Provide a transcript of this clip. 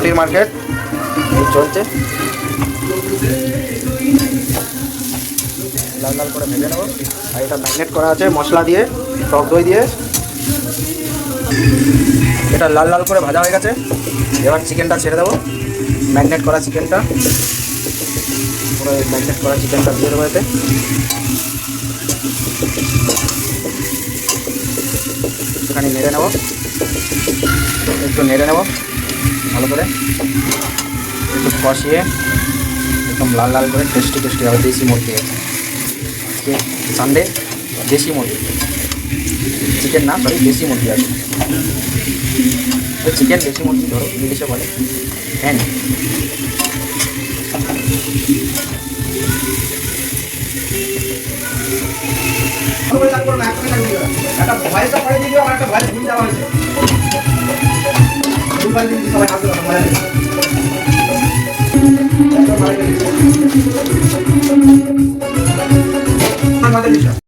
ছুটির মার্কেট। এই চলছে। লাল লাল করে ভেজে নেব। আর এটা ম্যাগনেট করা আছে মশলা দিয়ে, টক দই দিয়ে। এটা লাল লাল করে ভাজা হয়ে গেছে। এবার চিকেনটা ছেড়ে দেবো। ম্যাগনেট করা চিকেনটা। পুরো ম্যাগনেট করা চিকেনটা দিয়ে দেবো এতে। একটুখানি নেড়ে নেব। একটু নেড়ে নেব। ভালো করে একটু কষিয়ে একদম লাল লাল করে টেস্টি টেস্টি হবে, দেশি মুরগি আজকে সানডে দেশি মুরগি। চিকেন না সরি দেশি মুরগি আছে। চিকেন দেশি মুরগি, ধরো, ইংলিশে বলে। হ্যাঁ একটা আমার একটা ভয়েস যাওয়া হয়েছে। সবাই